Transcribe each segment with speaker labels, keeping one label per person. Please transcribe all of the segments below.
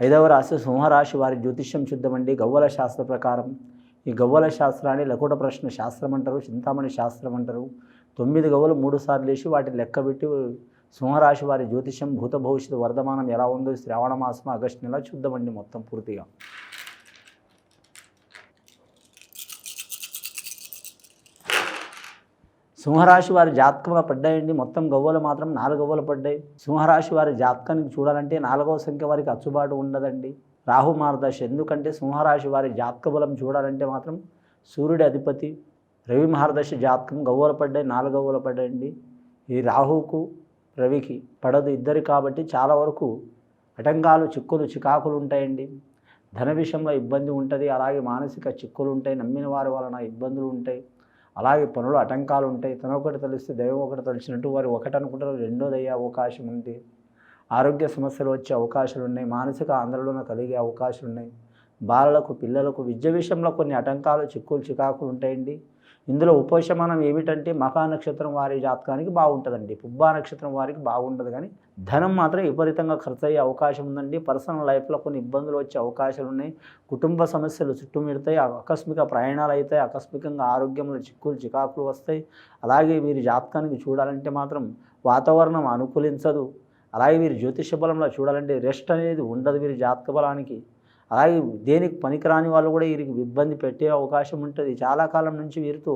Speaker 1: ఐదవ రాశి సింహరాశి వారి జ్యోతిష్యం శుద్ధమండి గవ్వల శాస్త్ర ప్రకారం. ఈ గవ్వల శాస్త్రాన్ని లకుట ప్రశ్న శాస్త్రం అంటారు చింతామణి శాస్త్రం అంటారు. తొమ్మిది గవ్వలు మూడు సార్లు వేసి వాటిని లెక్కబెట్టి సింహరాశి వారి జ్యోతిష్యం భూత భవిష్యత్తు వర్ధమానం ఎలా ఉందో శ్రావణ మాసం ఆగస్టు నెల చూద్దామండి మొత్తం పూర్తిగా. సింహరాశి వారి జాతకంలో పడ్డాయండి. మొత్తం గవ్వలు మాత్రం నాలుగు గవ్వలు పడ్డాయి. సింహరాశి వారి జాతకానికి చూడాలంటే నాలుగవ సంఖ్య వారికి అచ్చుబాటు ఉండదండి. రాహు మార్గదర్శ. ఎందుకంటే సింహరాశి వారి జాతక బలం చూడాలంటే మాత్రం సూర్యుడి అధిపతి రవి మహర్దశ జాతకం గవ్వలు పడ్డాయి నాలుగు గవ్వలు పడ్డాయండి. ఈ రాహుకు రవికి పడదు ఇద్దరు కాబట్టి చాలా వరకు అటంకాలు చిక్కులు చికాకులు ఉంటాయండి. ధన విషయంలో ఇబ్బంది ఉంటుంది. అలాగే మానసిక చిక్కులు ఉంటాయి. నమ్మిన వారి వలన ఇబ్బందులు ఉంటాయి. అలాగే పనులు ఆటంకాలు ఉంటాయి. తన ఒకటి తెలిస్తే దైవం ఒకటి తెలిసినట్టు వారు ఒకటి అనుకుంటారు. రెండోది అయ్యే అవకాశం ఉంది. ఆరోగ్య సమస్యలు వచ్చే అవకాశాలు ఉన్నాయి. మానసిక ఆందోళన కలిగే అవకాశాలు ఉన్నాయి. బాలలకు పిల్లలకు విద్య విషయంలో కొన్ని ఆటంకాలు చిక్కులు చికాకులు ఉంటాయండి. ఇందులో ఉపశమనం ఏమిటంటే మఖా నక్షత్రం వారి జాతకానికి బాగుంటుందండి. పుబ్బా నక్షత్రం వారికి బాగుంటుంది కానీ ధనం మాత్రం విపరీతంగా ఖర్చు అయ్యే అవకాశం ఉందండి. పర్సనల్ లైఫ్లో కొన్ని ఇబ్బందులు వచ్చే అవకాశాలు ఉన్నాయి. కుటుంబ సమస్యలు చుట్టుమిడతాయి. ఆకస్మిక ప్రయాణాలు అవుతాయి. ఆకస్మికంగా ఆరోగ్యంలో చిక్కులు చికాకులు వస్తాయి. అలాగే వీరి జాతకానికి చూడాలంటే మాత్రం వాతావరణం అనుకూలించదు. అలాగే వీరి జ్యోతిష బలంలో చూడాలంటే రెస్ట్ అనేది ఉండదు వీరి జాతక బలానికి. అలాగే దేనికి పనికిరాని వాళ్ళు కూడా వీరికి ఇబ్బంది పెట్టే అవకాశం ఉంటుంది. చాలా కాలం నుంచి వీరితో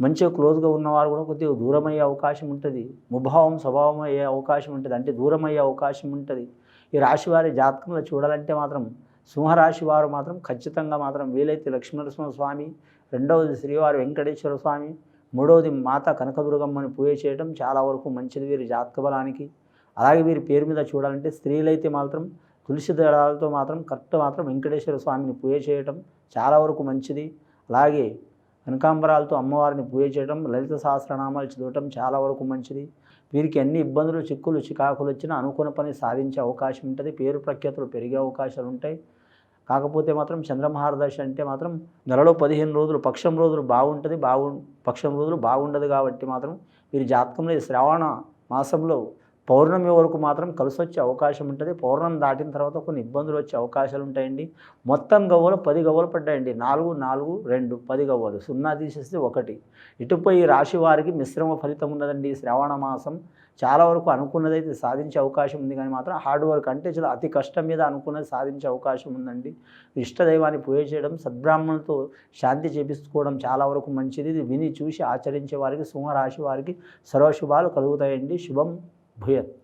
Speaker 1: మంచిగా క్లోజ్గా ఉన్నవారు కూడా కొద్దిగా దూరం అయ్యే అవకాశం ఉంటుంది. ముభావం స్వభావం అయ్యే అవకాశం ఉంటుంది. అంటే దూరం అయ్యే అవకాశం ఉంటుంది. ఈ రాశి వారి జాతకంలో చూడాలంటే మాత్రం సింహరాశి వారు మాత్రం ఖచ్చితంగా మాత్రం వీలైతే లక్ష్మీనరసింహ స్వామి రెండవది శ్రీవారి వెంకటేశ్వర స్వామి మూడవది మాత కనకదుర్గమ్మని పూజ చేయడం చాలా వరకు మంచిది వీరి జాతక బలానికి. అలాగే వీరి పేరు మీద చూడాలంటే స్త్రీలైతే మాత్రం తులసి దళాలతో మాత్రం కరెక్ట్ మాత్రం వెంకటేశ్వర స్వామిని పూజ చేయటం చాలా వరకు మంచిది. అలాగే కనకాంబరాలతో అమ్మవారిని పూజ చేయడం లలిత సహస్రనామాలు చదవటం చాలా వరకు మంచిది. వీరికి ఎన్ని ఇబ్బందులు చిక్కులు చికాకులు వచ్చినా అనుకున్న పని సాధించే అవకాశం ఉంటుంది. పేరు ప్రఖ్యాతులు పెరిగే అవకాశాలు ఉంటాయి. కాకపోతే మాత్రం చంద్రమహారదర్శి అంటే మాత్రం నెలలో పదిహేను రోజులు పక్షం రోజులు బాగుంటుంది బాగు పక్షం రోజులు బాగుండదు కాబట్టి మాత్రం వీరి జాతకంలో శ్రావణ మాసంలో పౌర్ణమి వరకు మాత్రం కలిసి వచ్చే అవకాశం ఉంటుంది. పౌర్ణమి దాటిన తర్వాత కొన్ని ఇబ్బందులు వచ్చే అవకాశాలు ఉంటాయండి. మొత్తం గవ్వలు పది గవ్వలు పడ్డాయండి. నాలుగు నాలుగు రెండు పది గవ్వలు. సున్నా తీసేస్తే ఒకటి. ఇటుపై రాశి వారికి మిశ్రమ ఫలితం ఉన్నదండి. శ్రావణ మాసం చాలా వరకు అనుకున్నదైతే సాధించే అవకాశం ఉంది. కానీ మాత్రం హార్డ్ వర్క్ అంటే చాలా అతి కష్టం మీద అనుకున్నది సాధించే అవకాశం ఉందండి. ఇష్టదైవాన్ని పూజ చేయడం సద్బ్రాహ్మణులతో శాంతి చేపించుకోవడం చాలా వరకు మంచిది. ఇది విని చూసి ఆచరించే వారికి సింహరాశి వారికి సర్వశుభాలు కలుగుతాయండి. శుభం. भूयत।